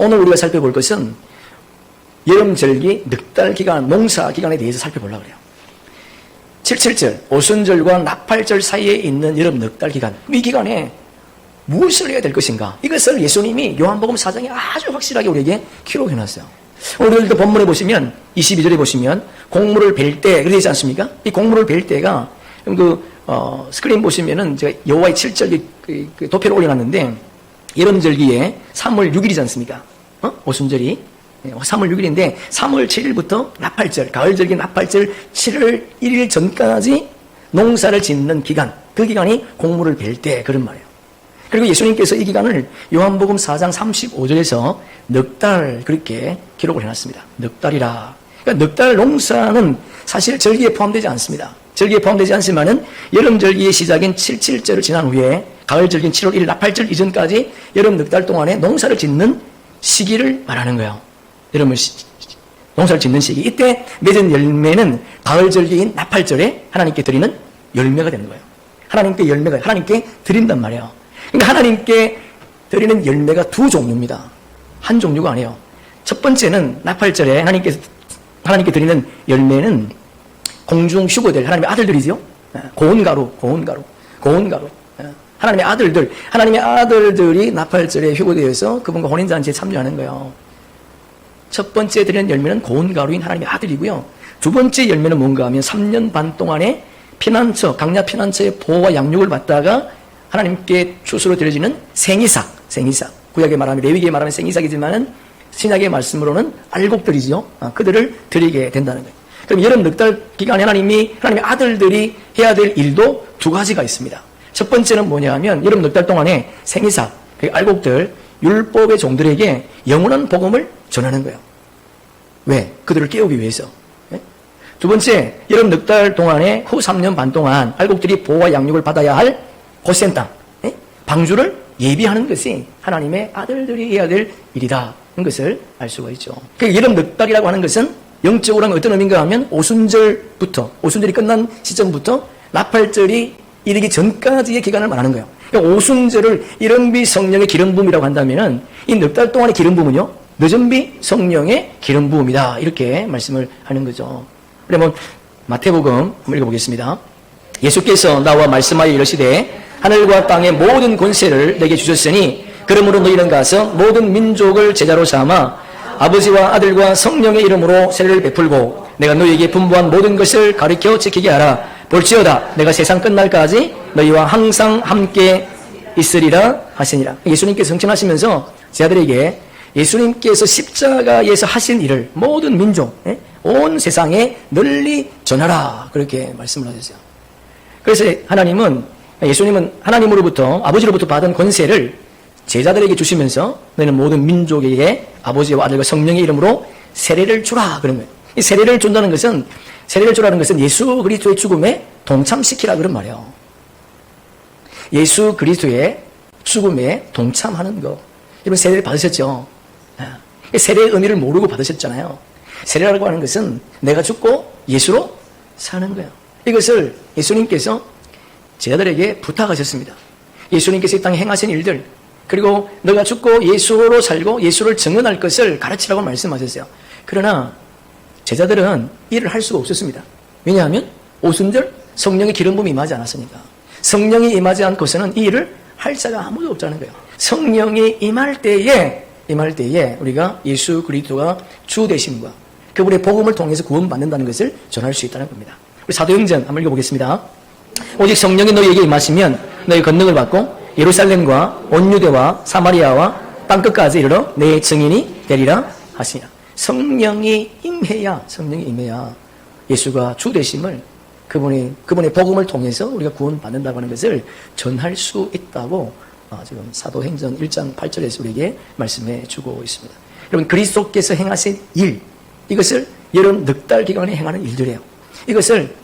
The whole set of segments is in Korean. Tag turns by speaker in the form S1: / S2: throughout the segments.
S1: 오늘 우리가 살펴볼 것은 여름절기, 넉달 기간, 농사 기간에 대해서 살펴보려고 그래요. 77절, 오순절과 나팔절 사이에 있는 여름 넉달 기간. 이 기간에 무엇을 해야 될 것인가? 이것을 예수님이 요한복음 4장에 아주 확실하게 우리에게 기록해 놨어요. 오늘도 본문에 보시면 22절에 보시면 곡물을 벨 때, 그러지 않습니까? 이 곡물을 벨 때가 그 어, 스크린 보시면은 제가 여호와의 7절 그, 그 도표를 올려놨는데 여름절기에 3월 6일이지 않습니까? 어? 오순절이 3월 6일인데 3월 7일부터 나팔절, 가을절기 나팔절 7월 1일 전까지 농사를 짓는 기간, 그 기간이 곡물을 벨 때 그런 말이에요. 그리고 예수님께서 이 기간을 요한복음 4장 35절에서 넉 달 그렇게 기록을 해놨습니다. 넉 달이라. 그러니까 넉 달 농사는 사실 절기에 포함되지 않습니다. 절기에 포함되지 않지만은 여름 절기의 시작인 77절을 지난 후에 가을 절기인 7월 1일 나팔절 이전까지 여름 넉 달 동안에 농사를 짓는 시기를 말하는 거예요. 시- 농사를 짓는 시기. 이때 맺은 열매는 가을 절기인 나팔절에 하나님께 드리는 열매가 되는 거예요. 하나님께 열매가 하나님께 드린단 말이에요. 그러니까 하나님께 드리는 열매가 두 종류입니다. 한 종류가 아니에요. 첫 번째는 나팔절에 하나님께 하나님께 드리는 열매는 공중 휴거될 하나님의 아들들이죠. 예, 고온가루, 고온가루, 고온가루. 예, 하나님의 아들들, 하나님의 아들들이 나팔절에 휴거되어서 그분과 혼인잔치에 참여하는 거예요. 첫 번째 드리는 열매는 고온가루인 하나님의 아들이고요. 두 번째 열매는 뭔가 하면 3년 반 동안에 피난처, 강야 피난처의 보호와 양육을 받다가 하나님께 추수로 드려지는 생이삭, 생이삭. 구약에 말하면 레위기에 말하면 생이삭이지만은 신약의 말씀으로는 알곡들이죠. 아, 그들을 드리게 된다는 거예요. 그럼 여름 넉 달 기간에 하나님이 하나님의 아들들이 해야 될 일도 두 가지가 있습니다. 첫 번째는 뭐냐 하면 여름 넉 달 동안에 생이삭, 그 알곡들, 율법의 종들에게 영원한 복음을 전하는 거예요. 왜? 그들을 깨우기 위해서. 예? 두 번째, 여름 넉 달 동안에 후 3년 반 동안 알곡들이 보호와 양육을 받아야 할 고센 땅, 예? 방주를 예비하는 것이 하나님의 아들들이 해야 될 일이다. 는 것을 알 수가 있죠. 그 여름 넉 달이라고 하는 것은 영적으로 하면 어떤 의미인가 하면 오순절부터, 오순절이 끝난 시점부터 나팔절이 이르기 전까지의 기간을 말하는 거예요. 그러니까 오순절을 이른비 성령의 기름 부음이라고 한다면은 이넉 달 동안의 기름 부음은요, 늦은비 성령의 기름 부음이다. 이렇게 말씀을 하는 거죠. 그러면 마태복음 읽어보겠습니다. 예수께서 나와 말씀하여 이르시되 하늘과 땅의 모든 권세를 내게 주셨으니 그러므로 너희는 가서 모든 민족을 제자로 삼아 아버지와 아들과 성령의 이름으로 세례를 베풀고 내가 너희에게 분부한 모든 것을 가르쳐 지키게 하라. 볼지어다 내가 세상 끝날까지 너희와 항상 함께 있으리라 하시니라. 예수님께서 성천하시면서 제자들에게 예수님께서 십자가에서 하신 일을 모든 민족 예? 온 세상에 널리 전하라. 그렇게 말씀을 하셨어요. 그래서 하나님은 예수님은 하나님으로부터 아버지로부터 받은 권세를 제자들에게 주시면서 너희는 모든 민족에게 아버지와 아들과 성령의 이름으로 세례를 주라 그런 거예요. 이 세례를 준다는 것은 세례를 주라는 것은 예수 그리스도의 죽음에 동참시키라 그런 말이에요. 예수 그리스도의 죽음에 동참하는 거. 여러분 세례를 받으셨죠? 아, 세례의 의미를 모르고 받으셨잖아요. 세례라고 하는 것은 내가 죽고 예수로 사는 거예요. 이것을 예수님께서 제자들에게 부탁하셨습니다. 예수님께서 이 땅에 행하신 일들, 그리고 너가 죽고 예수로 살고 예수를 증언할 것을 가르치라고 말씀하셨어요. 그러나 제자들은 일을 할 수가 없었습니다. 왜냐하면 오순절 성령의 기름 부음이 임하지 않았으니까. 성령이 임하지 않고서는 이 일을 할 자가 아무도 없다는 거예요. 성령이 임할 때에 임할 때에 우리가 예수 그리스도가 주 되심과 그분의 복음을 통해서 구원받는다는 것을 전할 수 있다는 겁니다. 우리 사도행전 한번 읽어보겠습니다. 오직 성령이 너희에게 임하시면 너희 권능을 받고 예루살렘과 온 유대와 사마리아와 땅 끝까지 이르러 내 증인이 되리라 하시니라. 성령이 임해야 성령이 임해야 예수가 주 되심을 그분의 그분의 복음을 통해서 우리가 구원받는다고 하는 것을 전할 수 있다고 어, 지금 사도행전 1장 8절에서 우리에게 말씀해 주고 있습니다. 여러분 그리스도께서 행하신 일 이것을 여름 넉 달 기간에 행하는 일들이에요. 이것을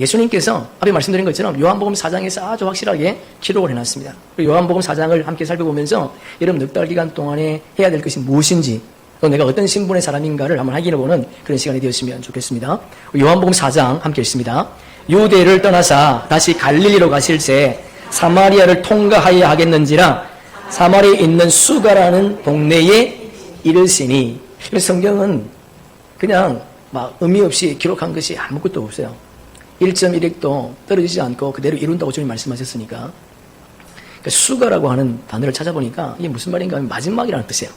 S1: 예수님께서 앞에 말씀드린 것처럼 요한복음 4장에서 아주 확실하게 기록을 해놨습니다. 요한복음 4장을 함께 살펴보면서 여름 넉달 기간 동안에 해야 될 것이 무엇인지 또 내가 어떤 신분의 사람인가를 한번 확인해보는 그런 시간이 되었으면 좋겠습니다. 요한복음 4장 함께 읽습니다. 유대를 떠나사 다시 갈릴리로 가실새 사마리아를 통과하여야 하겠는지라 사마리아에 있는 수가라는 동네에 이르시니 성경은 그냥 막 의미 없이 기록한 것이 아무것도 없어요. 1.1핵도 떨어지지 않고 그대로 이룬다고 주님 말씀하셨으니까. 그러니까 수가라고 하는 단어를 찾아보니까 이게 무슨 말인가 하면 마지막이라는 뜻이에요.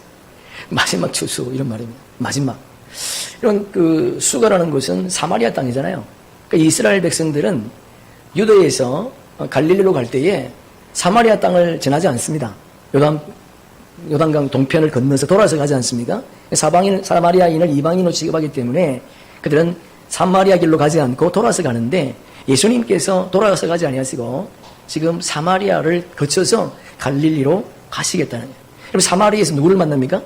S1: 마지막 추수 이런 말입니다. 마지막. 이런 그 수가라는 곳은 사마리아 땅이잖아요. 그러니까 이스라엘 백성들은 유대에서 갈릴리로 갈 때에 사마리아 땅을 지나지 않습니다. 요단 요단강 동편을 건너서 돌아서 가지 않습니까? 사방인 사마리아인을 이방인으로 취급하기 때문에 그들은 사마리아 길로 가지 않고 돌아서 가는데 예수님께서 돌아서 가지 아니하시고 지금 사마리아를 거쳐서 갈릴리로 가시겠다는 거예요. 그럼 사마리아에서 누구를 만납니까?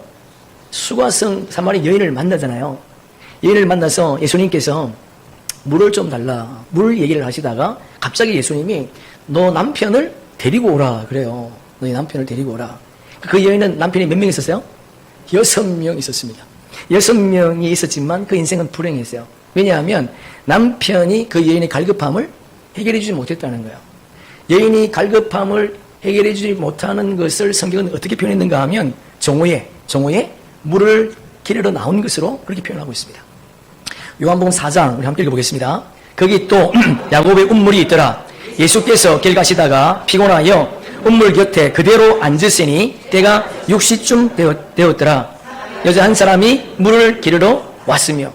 S1: 수가성 사마리 여인을 만나잖아요. 여인을 만나서 예수님께서 물을 좀 달라. 물 얘기를 하시다가 갑자기 예수님이 너 남편을 데리고 오라 그래요. 너희 남편을 데리고 오라. 그 여인은 남편이 몇 명 있었어요? 여섯 명 있었습니다. 여섯 명이 있었지만 그 인생은 불행했어요. 왜냐하면 남편이 그 여인의 갈급함을 해결해 주지 못했다는 거예요. 여인이 갈급함을 해결해 주지 못하는 것을 성경은 어떻게 표현했는가 하면 정오에, 정오에 물을 기르러 나온 것으로 그렇게 표현하고 있습니다. 요한복음 4장 우리 함께 읽어보겠습니다. 거기 또 야곱의 운물이 있더라. 예수께서 길 가시다가 피곤하여 운물 곁에 그대로 앉으시니 때가 6시쯤 되었더라. 여자 한 사람이 물을 기르러 왔으며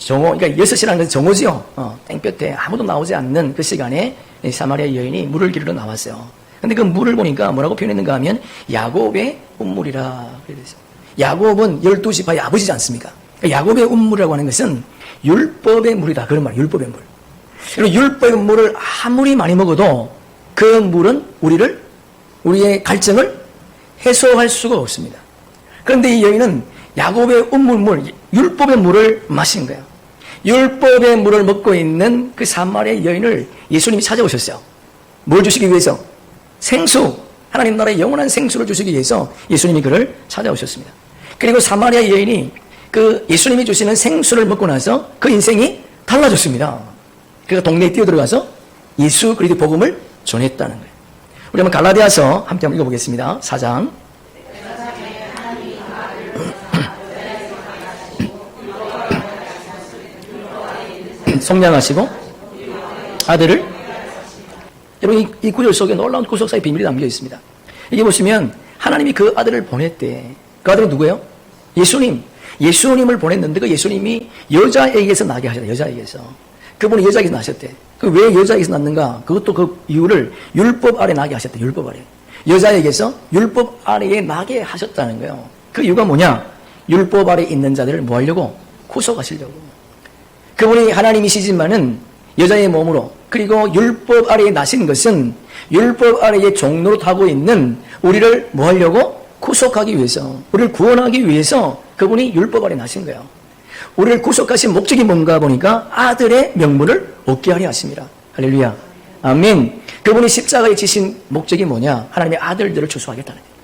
S1: 정오, 그러니까 6시라는 것은 정오지요. 어, 땡볕에 아무도 나오지 않는 그 시간에 이 사마리아 여인이 물을 기르러 나왔어요. 근데 그 물을 보니까 뭐라고 표현했는가 하면 야곱의 운물이라 그랬어요. 야곱은 12시 바의 아버지지 않습니까? 그러니까 야곱의 운물이라고 하는 것은 율법의 물이다. 그런 말, 율법의 물. 그리고 율법의 물을 아무리 많이 먹어도 그 물은 우리를, 우리의 갈증을 해소할 수가 없습니다. 그런데 이 여인은 야곱의 운물물, 율법의 물을 마신 거예요. 율법의 물을 먹고 있는 그 사마리아 여인을 예수님이 찾아오셨어요. 뭘 주시기 위해서? 생수, 하나님 나라의 영원한 생수를 주시기 위해서 예수님이 그를 찾아오셨습니다. 그리고 사마리아 여인이 그 예수님이 주시는 생수를 먹고 나서 그 인생이 달라졌습니다. 그가 동네에 뛰어들어가서 예수 그리스도 복음을 전했다는 거예요. 우리 한번 갈라디아서 함께 한번 읽어보겠습니다. 4장. 성량하시고 아들을 여러분 이, 이 구절 속에 놀라운 구속사의 비밀이 담겨 있습니다. 이게 보시면 하나님이 그 아들을 보냈대. 그 아들은 누구예요? 예수님. 예수님을 보냈는데 그 예수님이 여자에게서 나게 하셨다. 여자에게서. 그분이 여자에게서 나셨대. 그 왜 여자에게서 났는가? 그것도 그 이유를 율법 아래 나게 하셨다. 율법 아래. 여자에게서 율법 아래에 나게 하셨다는 거예요. 그 이유가 뭐냐? 율법 아래 있는 자들을 뭐 하려고? 구속하시려고. 그분이 하나님이시지만은 여자의 몸으로 그리고 율법 아래에 나신 것은 율법 아래에 종로로 타고 있는 우리를 뭐 하려고? 구속하기 위해서, 우리를 구원하기 위해서 그분이 율법 아래 나신 거예요. 우리를 구속하신 목적이 뭔가 보니까 아들의 명분을 얻게 하려 하십니다. 할렐루야. 아멘. 그분이 십자가에 지신 목적이 뭐냐? 하나님의 아들들을 추수하겠다는 거예요.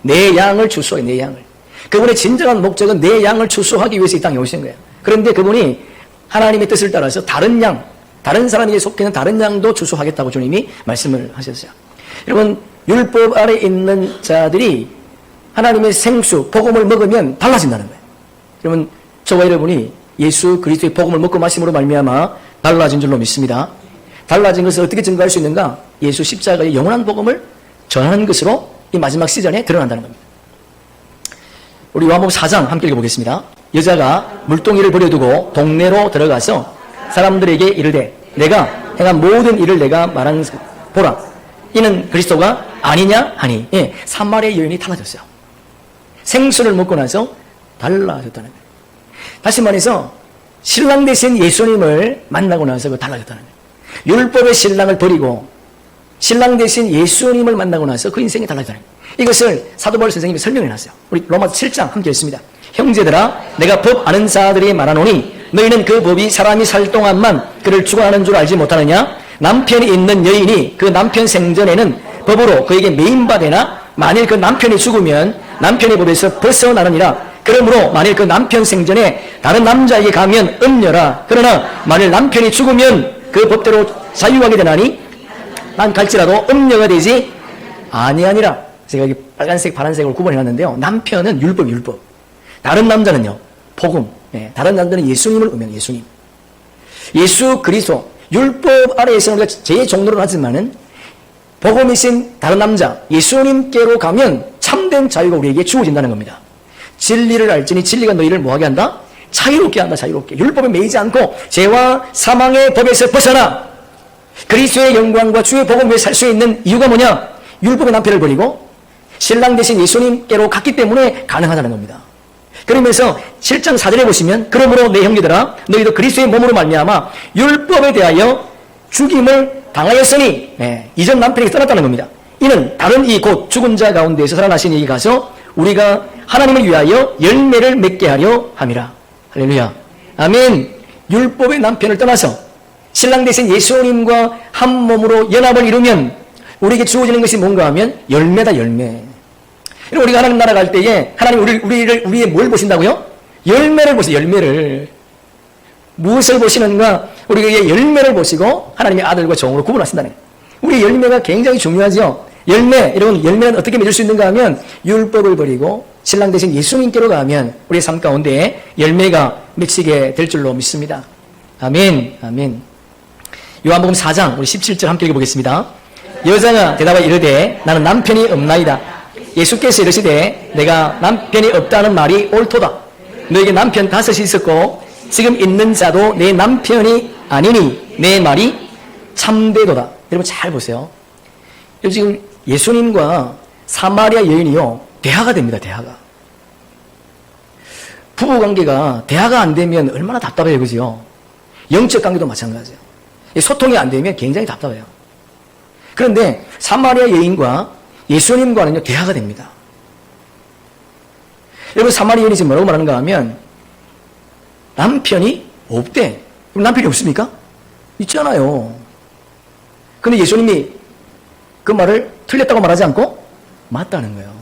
S1: 내 양을 추수해, 내 양을. 그분의 진정한 목적은 내 양을 추수하기 위해서 이 땅에 오신 거예요. 그런데 그분이 하나님의 뜻을 따라서 다른 양, 다른 사람에게 속해 있는 다른 양도 추수하겠다고 주님이 말씀을 하셨어요. 여러분, 율법 아래 있는 자들이 하나님의 생수, 복음을 먹으면 달라진다는 거예요. 여러분, 저와 여러분이 예수 그리스도의 복음을 먹고 마심으로 말미암아 달라진 줄로 믿습니다. 달라진 것을 어떻게 증거할 수 있는가? 예수 십자가의 영원한 복음을 전하는 것으로 이 마지막 시즌에 드러난다는 겁니다. 우리 요한복음 4장 함께 읽어보겠습니다. 여자가 물동이를 버려두고 동네로 들어가서 사람들에게 이르되 내가 행한 모든 일을 내가 말하는 보라 이는 그리스도가 아니냐 하니 예, 산마리아 여인이 달라졌어요. 생수를 먹고 나서 달라졌다는 거예요. 다시 말해서 신랑 대신 예수님을 만나고 나서 그 달라졌다는 거예요. 율법의 신랑을 버리고 신랑 대신 예수님을 만나고 나서 그 인생이 달라졌다는. 이것을 사도 바울 선생님이 설명해 놨어요. 우리 로마서 7장 함께 읽습니다. 형제들아 내가 법 아는 자들이 말하노니 너희는 그 법이 사람이 살 동안만 그를 주관하는 줄 알지 못하느냐 남편이 있는 여인이 그 남편 생전에는 법으로 그에게 매인받으나 만일 그 남편이 죽으면 남편의 법에서 벗어나느니라 그러므로 만일 그 남편 생전에 다른 남자에게 가면 음녀라 그러나 만일 남편이 죽으면 그 법대로 자유하게 되나니 난 갈지라도 음녀가 되지 아니하니라 제가 여기 빨간색, 파란색으로 구분해놨는데요. 남편은 율법, 율법. 다른 남자는요, 복음. 예, 다른 남자는 예수님을 의미하는 예수님. 예수 그리스도 율법 아래에서는 우리가 제 종로를 하지만은 복음이신 다른 남자 예수님께로 가면 참된 자유가 우리에게 주어진다는 겁니다. 진리를 알지니 진리가 너희를 뭐하게 한다? 자유롭게 한다. 자유롭게 율법에 매이지 않고 죄와 사망의 법에서 벗어나 그리스도의 영광과 주의 복음 위에 살수 있는 이유가 뭐냐? 율법의 남편을 버리고 신랑 대신 예수님께로 갔기 때문에 가능하다는 겁니다. 그러면서 7장 4절에 보시면 그러므로 내 형제들아 너희도 그리스도의 몸으로 말미암아 율법에 대하여 죽임을 당하였으니 예, 이전 남편에게 떠났다는 겁니다. 이는 다른 이 곧 죽은 자 가운데에서 살아나신 이에 가서 우리가 하나님을 위하여 열매를 맺게 하려 함이라. 할렐루야. 아멘. 율법의 남편을 떠나서 신랑 대신 예수님과 한 몸으로 연합을 이루면 우리에게 주어지는 것이 뭔가 하면 열매다 열매. 우리가 하나님 나라 갈 때에 하나님 우리, 우리를, 우리의 뭘 보신다고요? 열매를 보세요, 열매를. 무엇을 보시는가? 우리의 열매를 보시고 하나님의 아들과 종으로 구분하신다는. 우리의 열매가 굉장히 중요하죠. 열매, 여러분, 열매는 어떻게 맺을 수 있는가 하면 율법을 버리고 신랑 대신 예수님께로 가면 우리의 삶 가운데 열매가 맺히게 될 줄로 믿습니다. 아멘, 아멘. 요한복음 4장, 우리 17절 함께 읽어보겠습니다. 여자가 대답하여 이르되 나는 남편이 없나이다. 예수께서 이르시되 내가 남편이 없다는 말이 옳도다. 너에게 남편 다섯이 있었고 지금 있는 자도 내 남편이 아니니 내 말이 참되도다. 여러분 잘 보세요. 지금 예수님과 사마리아 여인이요 대화가 됩니다. 대화가. 부부 관계가 대화가 안 되면 얼마나 답답해요, 그죠? 영적 관계도 마찬가지예요. 이 소통이 안 되면 굉장히 답답해요. 그런데 사마리아 여인과 예수님과는요 대화가 됩니다. 여러분 사마리아 여인이 지금 뭐라고 말하는가 하면 남편이 없대. 그럼 남편이 없습니까? 있잖아요. 근데 예수님이 그 말을 틀렸다고 말하지 않고 맞다는 거예요.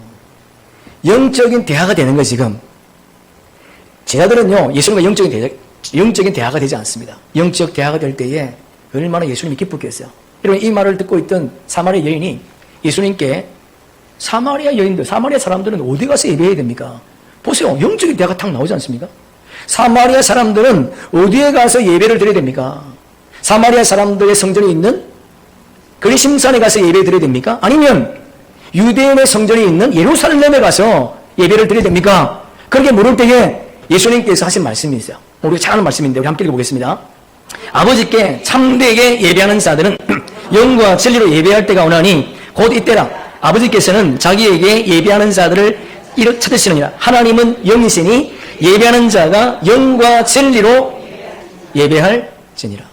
S1: 영적인 대화가 되는 거예요, 지금. 제자들은요, 예수님과 영적인 대화, 영적인 대화가 되지 않습니다. 영적 대화가 될 때에 얼마나 예수님이 기쁘겠어요. 여러분, 이 말을 듣고 있던 사마리아 여인이 예수님께 사마리아 여인들, 사마리아 사람들은 어디 가서 예배해야 됩니까? 보세요. 영적인 대화가 탁 나오지 않습니까? 사마리아 사람들은 어디에 가서 예배를 드려야 됩니까? 사마리아 사람들의 성전이 있는 그리심산에 가서 예배 드려야 됩니까? 아니면 유대인의 성전이 있는 예루살렘에 가서 예배를 드려야 됩니까? 그렇게 물을 때에 예수님께서 하신 말씀이 있어요. 우리가 잘 아는 말씀인데 우리 함께 읽어보겠습니다. 아버지께 참되게 예배하는 자들은 영과 진리로 예배할 때가 오나니 곧 이때라 아버지께서는 자기에게 예배하는 자들을 이렇게 찾으시느니라. 하나님은 영이시니 예배하는 자가 영과 진리로 예배할 지니라.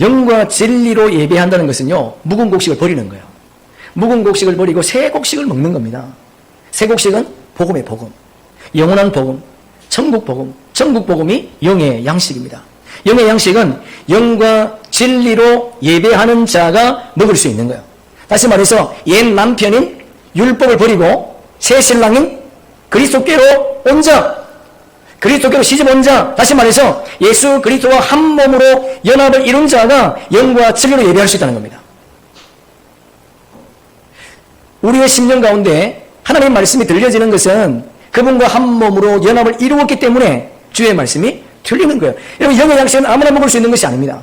S1: 영과 진리로 예배한다는 것은요 묵은 곡식을 버리는 거예요. 묵은 곡식을 버리고 새 곡식을 먹는 겁니다. 새 곡식은 복음의 복음 영원한 복음 천국 복음 천국 복음이 영의 양식입니다 영의 양식은 영과 진리로 예배하는 자가 먹을 수 있는 거예요 다시 말해서 옛 남편인 율법을 버리고 새 신랑인 그리스도께로 온 자, 그리스도께로 시집 온 자, 다시 말해서 예수 그리스도와 한 몸으로 연합을 이룬 자가 영과 진리로 예배할 수 있다는 겁니다. 우리의 심령 가운데 하나님의 말씀이 들려지는 것은 그분과 한 몸으로 연합을 이루었기 때문에 주의 말씀이 들리는 거예요. 여러분, 영의 양식은 아무나 먹을 수 있는 것이 아닙니다.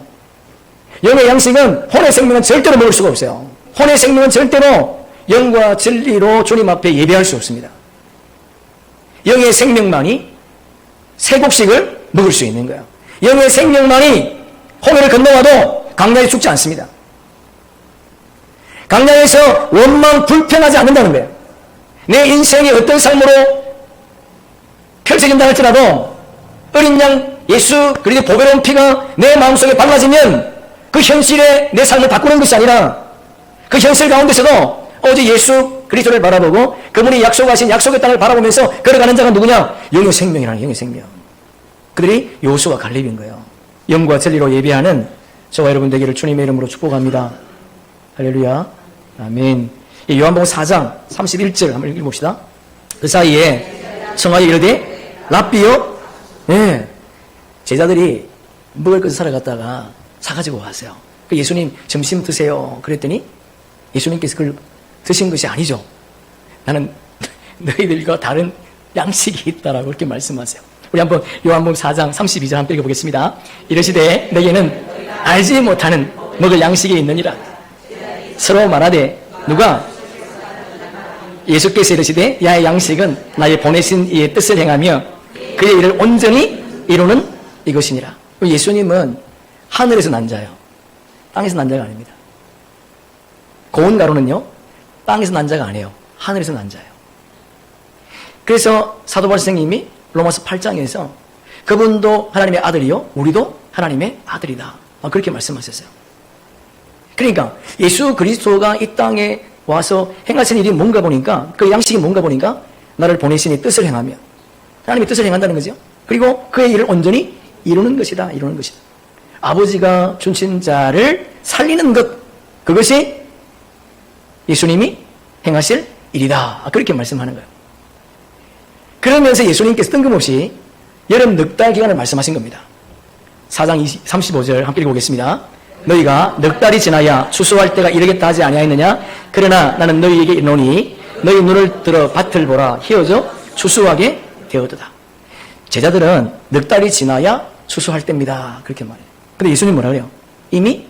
S1: 영의 양식은 혼의 생명은 절대로 먹을 수가 없어요. 혼의 생명은 절대로 영과 진리로 주님 앞에 예배할 수 없습니다. 영의 생명만이 새 곡식을 먹을 수 있는 거예요. 영의 생명만이 홍해를 건너와도 강나에 죽지 않습니다. 강나에서 원망 불평하지 않는다는 거예요. 내 인생이 어떤 삶으로 펼쳐진다 할지라도 어린 양 예수 그리고 보배로운 피가 내 마음속에 발라지면 그 현실에 내 삶을 바꾸는 것이 아니라 그 현실 가운데서도 어제 예수 그리스도를 바라보고 그분이 약속하신 약속의 땅을 바라보면서 걸어가는 자가 누구냐? 영의 생명이라는 영의 생명. 그들이 요수와 갈렙인 거예요. 영과 진리로 예배하는 저와 여러분 되기를 주님의 이름으로 축복합니다. 할렐루야. 아멘. 이 요한복음 4장 31절 한번 읽어봅시다. 그 사이에 청하여 이르되 랍비요. 예. 제자들이 먹을 것을 사러 갔다가 사가지고 왔어요. 그 예수님 점심 드세요. 그랬더니 예수님께서 그걸 드신 것이 아니죠. 나는 너희들과 다른 양식이 있다라고 그렇게 말씀하세요. 우리 한번 요한복음 4장 32절 함께 읽어보겠습니다. 이르시되 내게는 알지 못하는 먹을 양식이 있느니라. 서로 말하되 누가 예수께서 이르시되 야의 양식은 나의 보내신 이의 뜻을 행하며 그의 일을 온전히 이루는 이것이니라. 예수님은 하늘에서 난 자요. 땅에서 난 자가 아닙니다. 고운 가루는요, 땅에서 난 자가 아니에요. 하늘에서 난 자예요. 그래서 사도 바울 선생님이 로마서 8장에서 그분도 하나님의 아들이요, 우리도 하나님의 아들이다. 아, 그렇게 말씀하셨어요. 그러니까 예수 그리스도가 이 땅에 와서 행하신 일이 뭔가 보니까 그 양식이 뭔가 보니까 나를 보내시니 뜻을 행하며 하나님의 뜻을 행한다는 거죠. 그리고 그의 일을 온전히 이루는 것이다. 이루는 것이다. 아버지가 주신 자를 살리는 것 그것이 예수님이 행하실 일이다. 그렇게 말씀하는 거예요. 그러면서 예수님께서 뜬금없이 여름 넉 달 기간을 말씀하신 겁니다. 4장 20, 35절 함께 읽어보겠습니다. 너희가 넉 달이 지나야 추수할 때가 이르겠다 하지 아니하였느냐? 그러나 나는 너희에게 이르노니 너희 눈을 들어 밭을 보라 희어져 추수하게 되었도다. 제자들은 넉 달이 지나야 추수할 때입니다. 그렇게 말해요. 근데 예수님 뭐라 그래요? 이미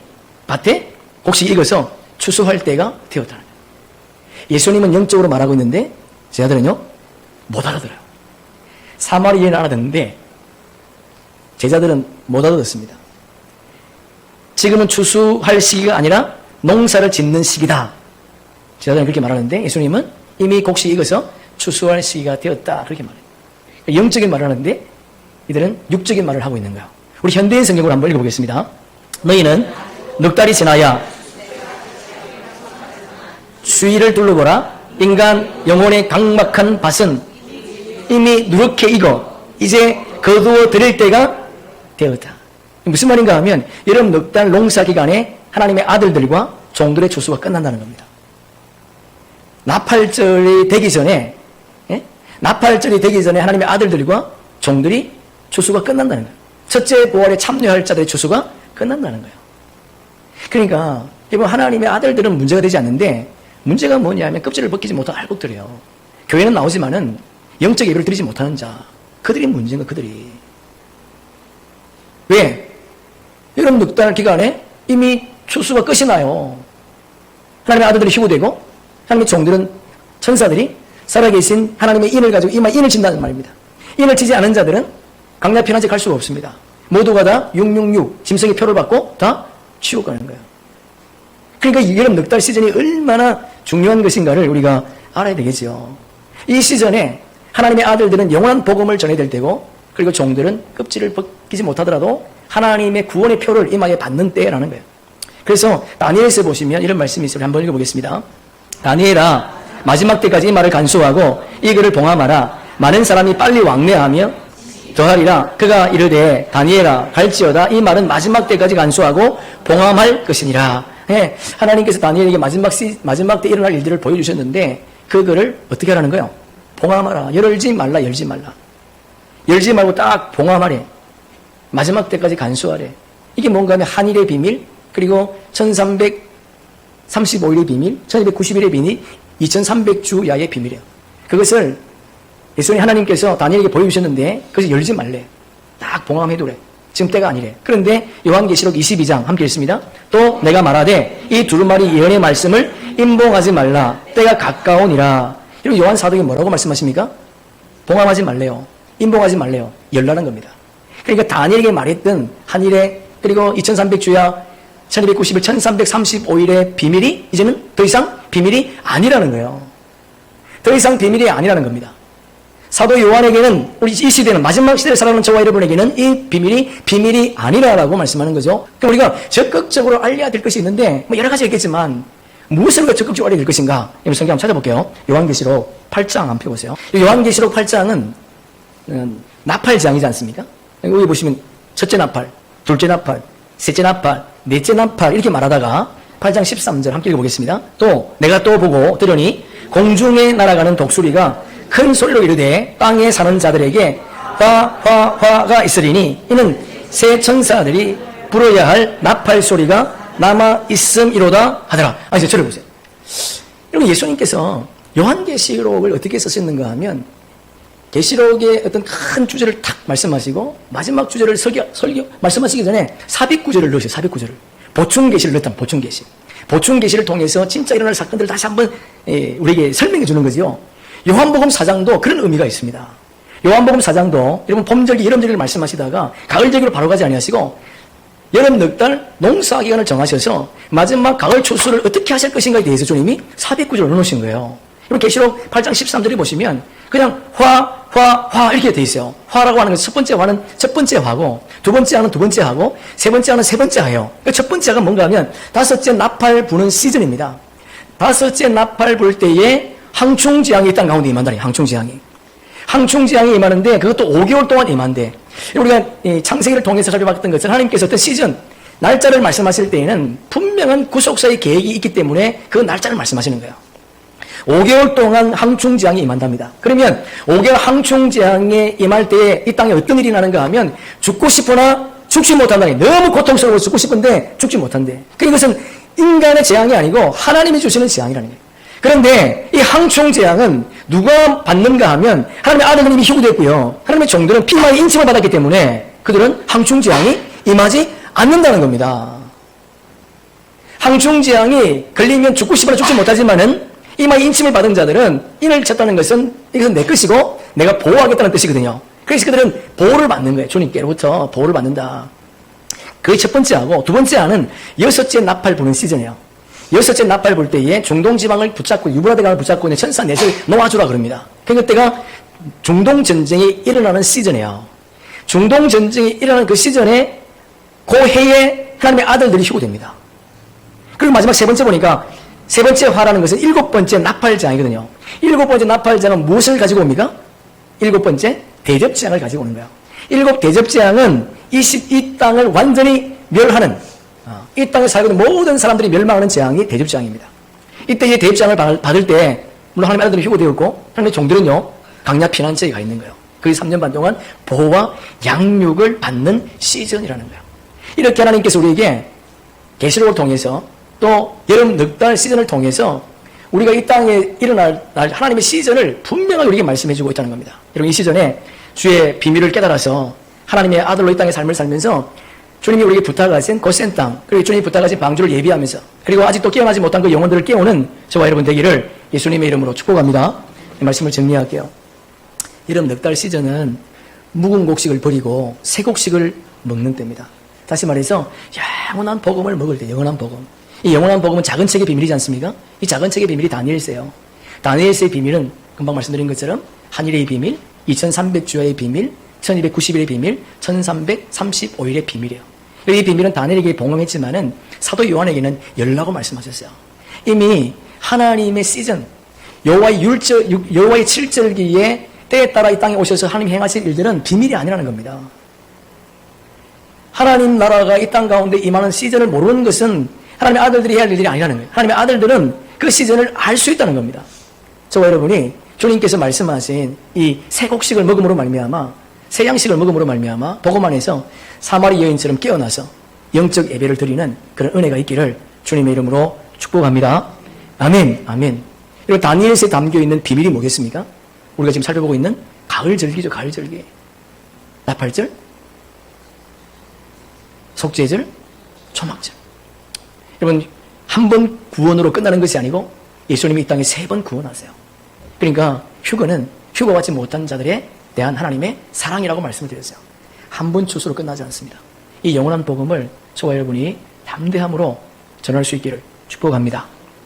S1: 밭에 혹시 익어서 추수할 때가 거예요. 예수님은 영적으로 말하고 있는데 제자들은요 못 알아들어요. 사마리아는 알아듣는데 제자들은 못 알아듣습니다. 지금은 추수할 시기가 아니라 농사를 짓는 시기다. 제자들은 그렇게 말하는데 예수님은 이미 곡식이 익어서 추수할 시기가 되었다. 그렇게 말해요. 영적인 말을 하는데 이들은 육적인 말을 하고 있는 거예요. 우리 현대인 성경을 한번 읽어보겠습니다. 너희는 넉 달이 지나야 주위를 둘러보라. 인간 영혼의 강막한 밭은 이미 누렇게 익어 이제 거두어 드릴 때가 되었다. 무슨 말인가 하면 여러분 넉달 농사 기간에 하나님의 아들들과 종들의 추수가 끝난다는 겁니다. 나팔절이 되기 전에 예? 나팔절이 되기 전에 하나님의 아들들과 종들이 추수가 끝난다는 거예요. 첫째 부활에 참여할 자들의 추수가 끝난다는 거예요. 그러니까 이번 하나님의 아들들은 문제가 되지 않는데 문제가 뭐냐면 껍질을 벗기지 못한 알곡들이에요. 교회는 나오지만은 영적 예배를 드리지 못하는 자 그들이 문제인 거 그들이 왜? 여러분 넉달 기간에 이미 추수가 끝이 나요. 하나님의 아들들이 휴고되고 하나님의 종들은 천사들이 살아계신 하나님의 인을 가지고 이마 인을 친다는 말입니다. 인을 치지 않은 자들은 강야 편한지 갈 수가 없습니다. 모두가 다 666 짐승의 표를 받고 다 지옥 가는 거예요. 그러니까 이 여름 넉달 시즌이 얼마나 중요한 것인가를 우리가 알아야 되겠죠. 이 시즌에 하나님의 아들들은 영원한 복음을 전해야 될 때고 그리고 종들은 껍질을 벗기지 못하더라도 하나님의 구원의 표를 이마에 받는 때라는 거예요. 그래서 다니엘서 보시면 이런 말씀이 있어요. 한번 읽어보겠습니다. 다니엘아 마지막 때까지 이 말을 간수하고 이 글을 봉함하라. 많은 사람이 빨리 왕래하며 더하리라. 그가 이르되 다니엘아 갈지어다. 이 말은 마지막 때까지 간수하고 봉함할 것이니라. 예, 하나님께서 다니엘에게 마지막 시, 마지막 때 일어날 일들을 보여주셨는데 그 글을 어떻게 하라는 거예요? 봉함하라. 열지 말라. 열지 말라. 열지 말고 딱 봉함하래. 마지막 때까지 간수하래. 이게 뭔가 하면 한일의 비밀, 그리고 1335일의 비밀, 1290일의 비밀, 2300주야의 비밀이에요. 그것을 예수님 하나님께서 다니엘에게 보여주셨는데 그것을 열지 말래. 딱 봉함해 두래. 지금 때가 아니래. 그런데 요한계시록 22장 함께 읽습니다. 또 내가 말하되 이 두루마리 예언의 말씀을 임봉하지 말라. 때가 가까우니라. 그리고 요한 사도가 뭐라고 말씀하십니까? 봉함하지 말래요. 임봉하지 말래요. 열라는 겁니다. 그러니까 다니엘에게 말했던 한일에 그리고 2300주야 1290일 1335일의 비밀이 이제는 더 이상 비밀이 아니라는 거예요. 더 이상 비밀이 아니라는 겁니다. 사도 요한에게는 우리 이 시대는 마지막 시대를 살아가는 저와 여러분에게는 이 비밀이 비밀이 아니라라고 말씀하는 거죠. 그럼 우리가 적극적으로 알려야 될 것이 있는데 뭐 여러 가지 있겠지만 무엇을 적극적으로 알려야 될 것인가? 여러분 성경 한번 찾아볼게요. 요한계시록 8장 한번 펴보세요. 요한계시록 8장은 음, 나팔장이지 않습니까? 여기 보시면 첫째 나팔, 둘째 나팔, 셋째 나팔, 넷째 나팔 이렇게 말하다가 8장 13절 함께 읽어보겠습니다. 또 내가 또 보고 들으니 공중에 날아가는 독수리가 큰 소리로 이르되 땅에 사는 자들에게 화, 화, 화가 있으리니 이는 새 천사들이 불어야 할 나팔 소리가 남아 있음이로다 하더라. 아, 이제 저를 보세요. 여러분 예수님께서 요한계시록을 어떻게 쓰셨는가 하면 계시록의 어떤 큰 주제를 탁 말씀하시고 마지막 주제를 설교, 설교 말씀하시기 전에 삽입 구절을 넣으세요. 삽입 구절을 보충 계시를 넣다 보충 계시. 보충 계시를 통해서 진짜 일어날 사건들을 다시 한번 예, 우리에게 설명해 주는 거지요. 요한복음 4장도 그런 의미가 있습니다. 요한복음 4장도 여러분 봄절기, 여름절기를 말씀하시다가 가을절기로 바로 가지 아니하시고 여름 넉 달 농사 기간을 정하셔서 마지막 가을 추수를 어떻게 하실 것인가에 대해서 주님이 삽입 구절을 넣으신 거예요. 여러분 계시록 8장 13절에 보시면 그냥 화, 화, 화 이렇게 돼 있어요. 화라고 하는 것은 첫 번째 화는 첫 번째 화고 두 번째 화는 두 번째 화고 세 번째 화는 세 번째 화예요. 그첫 번째 화가 뭔가 하면 다섯째 나팔 부는 시즌입니다. 다섯째 나팔 불 때에 항충지향이 땅 가운데 임한다니 항충지향이. 항충지향이 임하는데 그것도 5개월 동안 임한대. 우리가 이 창세기를 통해서 살펴봤던 것은 하나님께서 어떤 시즌, 날짜를 말씀하실 때에는 분명한 구속사의 계획이 있기 때문에 그 날짜를 말씀하시는 거예요. 5개월 동안 항충지향이 임한답니다. 그러면 5개월 항충지향에 임할 때에 이 땅에 어떤 일이 나는가 하면 죽고 싶으나 죽지 못한다니 너무 고통스러워 죽고 싶은데 죽지 못한대. 그 이것은 인간의 재앙이 아니고 하나님이 주시는 재앙이라는 거예요. 그런데 이 항충 재앙은 누가 받는가 하면 하나님의 아들은 이미 휴구됐고요. 하나님의 종들은 피만의 인침을 받았기 때문에 그들은 항충 재앙이 임하지 않는다는 겁니다. 항충 재앙이 걸리면 죽고 싶어도 죽지 못하지만은 이마 인침을 받은 자들은 인을 쳤다는 것은 이것은 내 것이고 내가 보호하겠다는 뜻이거든요. 그래서 그들은 보호를 받는 거예요. 주님께로부터 보호를 받는다. 그게 첫 번째 하고 두 번째 하는 여섯째 나팔 부는 시즌이에요. 여섯째 나팔 불 때에 중동 지방을 붙잡고 유브라데 강을 붙잡고 있는 천사 넷을 놓아주라 그럽니다. 그 그때가 중동 전쟁이 일어나는 시즌이에요. 중동 전쟁이 일어나는 그 시즌에 그 해에 하나님의 아들들이 휴고됩니다. 그리고 마지막 세 번째 보니까 세 번째 화라는 것은 일곱 번째 나팔장이거든요. 일곱 번째 나팔장은 무엇을 가지고 옵니까? 일곱 번째 대접장을 가지고 오는 거예요. 일곱 대접장은 이, 시- 이 땅을 완전히 멸하는 어, 이 땅에 살고 있는 모든 사람들이 멸망하는 재앙이 대접장입니다. 이때 이 대접장을 받을, 때 물론 하나님의 아들들이 휴고되었고 하나님의 종들은요 강약 피난처에 가 있는 거예요. 그 3년 반 동안 보호와 양육을 받는 시즌이라는 거예요. 이렇게 하나님께서 우리에게 계시록을 통해서 또 여름 넉 달 시즌을 통해서 우리가 이 땅에 일어날 날 하나님의 시즌을 분명하게 우리에게 말씀해 주고 있다는 겁니다. 여러분 이 시즌에 주의 비밀을 깨달아서 하나님의 아들로 이 땅의 삶을 살면서 주님이 우리에게 부탁하신 고센 땅 그리고 주님이 부탁하신 방주를 예비하면서 그리고 아직도 깨어나지 못한 그 영혼들을 깨우는 저와 여러분 되기를 예수님의 이름으로 축복합니다. 이 말씀을 정리할게요. 여름 넉 달 시즌은 묵은 곡식을 버리고 새 곡식을 먹는 때입니다. 다시 말해서 영원한 복음을 먹을 때 영원한 복음. 이 영원한 복음은 작은 책의 비밀이지 않습니까? 이 작은 책의 비밀이 다니엘서예요. 다니엘서의 비밀은 금방 말씀드린 것처럼 한일의 비밀, 2300주야의 비밀, 1290일의 비밀, 1335일의 비밀이에요. 이 비밀은 다니엘에게 봉헌했지만은 사도 요한에게는 열라고 말씀하셨어요. 이미 하나님의 시즌, 여호와의 율절, 유- 여호와의 칠절기에 때에 따라 이 땅에 오셔서 하나님 행하실 일들은 비밀이 아니라는 겁니다. 하나님 나라가 이 땅 가운데 임하는 시즌을 모르는 것은 하나님의 아들들이 해야 할 일들이 아니라는 거예요. 하나님의 아들들은 그 시즌을 알 수 있다는 겁니다. 저와 여러분이 주님께서 말씀하신 이 새 곡식을 먹음으로 말미암아 새 양식을 먹음으로 말미암아 복음 안에서 사마리 여인처럼 깨어나서 영적 예배를 드리는 그런 은혜가 있기를 주님의 이름으로 축복합니다. 아멘, 아멘. 그리고 다니엘서에 담겨 있는 비밀이 뭐겠습니까? 우리가 지금 살펴보고 있는 가을 절기죠, 가을 절기. 나팔절, 속죄절, 초막절. 여러분, 한 번 구원으로 끝나는 것이 아니고 예수님이 이 땅에 세 번 구원하세요. 그러니까 휴거는 휴거받지 못한 자들에 대한 하나님의 사랑이라고 말씀을 드렸어요. 한 번 추수로 끝나지 않습니다. 이 영원한 복음을 저와 여러분이 담대함으로 전할 수 있기를 축복합니다.